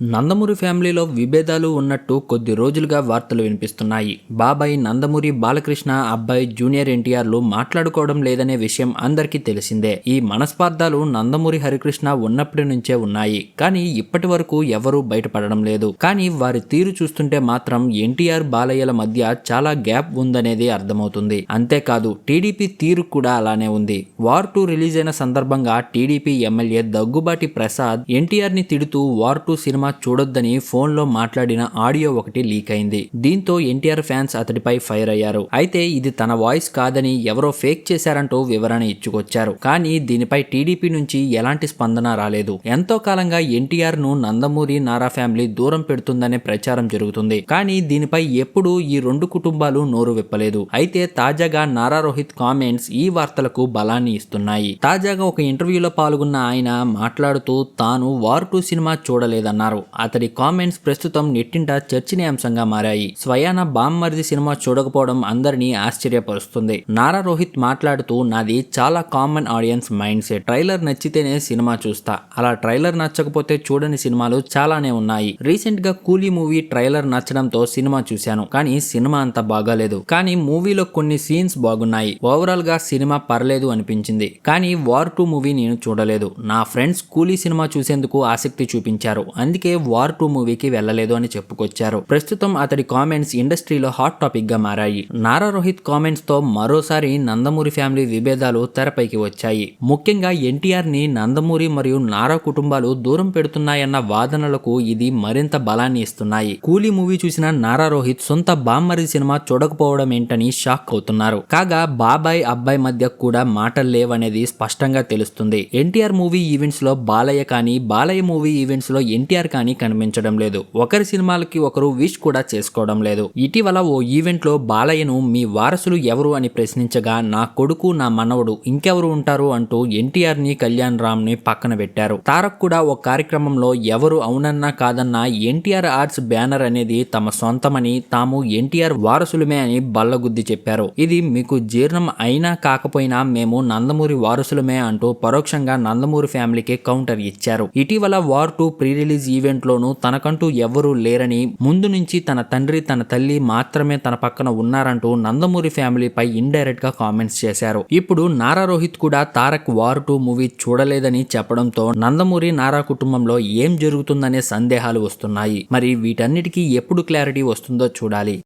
నందమూరి ఫ్యామిలీలో విభేదాలు ఉన్నట్టు కొద్ది రోజులుగా వార్తలు వినిపిస్తున్నాయి. బాబాయ్ నందమూరి బాలకృష్ణ అబ్బాయి జూనియర్ ఎన్టీఆర్లు మాట్లాడుకోవడం లేదనే విషయం అందరికీ తెలిసిందే. ఈ మనస్పార్థాలు నందమూరి హరికృష్ణ ఉన్నప్పటి నుంచే ఉన్నాయి. కానీ ఇప్పటి వరకు ఎవరూ బయటపడడం లేదు. కానీ వారి తీరు చూస్తుంటే మాత్రం ఎన్టీఆర్ బాలయ్యల మధ్య చాలా గ్యాప్ ఉందనేది అర్థమవుతుంది. అంతేకాదు టీడీపీ తీరు కూడా అలానే ఉంది. వార్ టూ రిలీజ్ అయిన సందర్భంగా టీడీపీ ఎమ్మెల్యే దగ్గుబాటి ప్రసాద్ ఎన్టీఆర్ని తిడుతూ వార్ టూ సినిమా చూడొద్దని ఫోన్లో మాట్లాడిన ఆడియో ఒకటి లీక్ అయింది. దీంతో ఎన్టీఆర్ ఫ్యాన్స్ అతడిపై ఫైర్ అయ్యారు. అయితే ఇది తన వాయిస్ కాదని ఎవరో ఫేక్ చేశారంటూ వివరణ ఇచ్చుకొచ్చారు. కానీ దీనిపై టీడీపీ నుంచి ఎలాంటి స్పందన రాలేదు. ఎంతో కాలంగా ఎన్టీఆర్ను నందమూరి నారా ఫ్యామిలీ దూరం పెడుతుందనే ప్రచారం జరుగుతుంది. కానీ దీనిపై ఎప్పుడూ ఈ రెండు కుటుంబాలు నోరు విప్పలేదు. అయితే తాజాగా నారా రోహిత్ కామెంట్స్ ఈ వార్తలకు బలాన్ని ఇస్తున్నాయి. తాజాగా ఒక ఇంటర్వ్యూలో పాల్గొన్న ఆయన మాట్లాడుతూ తాను వార్ టూ సినిమా చూడలేదన్నారు. అతడి కామెంట్స్ ప్రస్తుతం నెట్టింట చర్చనీయాంశంగా మారాయి. స్వయాన బామ్మర్ది సినిమా చూడకపోవడం అందరినీ ఆశ్చర్యపరుస్తుంది. నారా రోహిత్ మాట్లాడుతూ నాది చాలా common audience mindset. Trailer నచ్చితేనే సినిమా చూస్తా. అలా ట్రైలర్ నచ్చకపోతే చూడని సినిమాలు చాలానే ఉన్నాయి. రీసెంట్గా కూలీ మూవీ ట్రైలర్ నచ్చడంతో సినిమా చూశాను. కానీ సినిమా అంత బాగాలేదు. కానీ మూవీలో కొన్ని సీన్స్ బాగున్నాయి. ఓవరాల్గా సినిమా పర్లేదు అనిపించింది. కానీ వార్ టూ మూవీ నేను చూడలేదు. నా ఫ్రెండ్స్ కూలీ సినిమా చూసేందుకు ఆసక్తి చూపించారు. అందుకే వార్ టూ మూవీకి వెళ్ళలేదు అని చెప్పుకొచ్చారు. ప్రస్తుతం అతడి కామెంట్స్ ఇండస్ట్రీలో హాట్ టాపిక్గా మారాయి. నారా రోహిత్ కామెంట్స్తో మరోసారి నందమూరి ఫ్యామిలీ విభేదాలు తెరపైకి వచ్చాయి. ముఖ్యంగా ఎన్టీఆర్ని నందమూరి మరియు నారా కుటుంబాలు దూరం పెడుతున్నాయన్న వాదనలకు ఇది మరింత బలాన్ని ఇస్తున్నాయి. కూలీ మూవీ చూసిన నారా రోహిత్ సొంత బామ్మరి సినిమా చూడకపోవడం ఏంటని షాక్ అవుతున్నారు. కాగా బాబాయ్ అబ్బాయి మధ్య కూడా మాటలు లేవనేది స్పష్టంగా తెలుస్తుంది. ఎన్టీఆర్ మూవీ ఈవెంట్స్లో బాలయ్య కానీ బాలయ్య మూవీ ఈవెంట్స్లో ఎన్టీఆర్ కానీ కనిపించడం లేదు. ఒకరి సినిమాలకి ఒకరు విష్ కూడా చేసుకోవడం లేదు. ఇటీవల ఓ ఈవెంట్లో బాలయ్యను మీ వారసులు ఎవరు అని ప్రశ్నించగా నా కొడుకు నా మనవడు ఇంకెవరు ఉంటారు అంటూ ఎన్టీఆర్ని కళ్యాణ్ రామ్ని పక్కన పెట్టారు. తారక్ కూడా ఓ కార్యక్రమంలో ఎవరు అవునన్నా కాదన్నా ఎన్టీఆర్ ఆర్ట్స్ బ్యానర్ అనేది తమ సొంతమని తాము ఎన్టీఆర్ వారసులమే అని బల్లగుద్ది చెప్పారు. ఇది మీకు జీర్ణం అయినా కాకపోయినా మేము నందమూరి వారసులమే అంటూ పరోక్షంగా నందమూరి ఫ్యామిలీకి కౌంటర్ ఇచ్చారు. ఇటీవల వార్ టూ ప్రీ రిలీజ్ ఈవెంట్లోనూ తనకంటూ ఎవ్వరూ లేరని ముందు నుంచి తన తండ్రి తన తల్లి మాత్రమే తన పక్కన ఉన్నారంటూ నందమూరి ఫ్యామిలీపై ఇండైరెక్ట్గా కామెంట్స్ చేశారు. ఇప్పుడు నారా రోహిత్ కూడా తారక్ వార్ టూ మూవీ చూడలేదని చెప్పడంతో నందమూరి నారా కుటుంబంలో ఏం జరుగుతుందనే సందేహాలు వస్తున్నాయి. మరి వీటన్నిటికీ ఎప్పుడు క్లారిటీ వస్తుందో చూడాలి.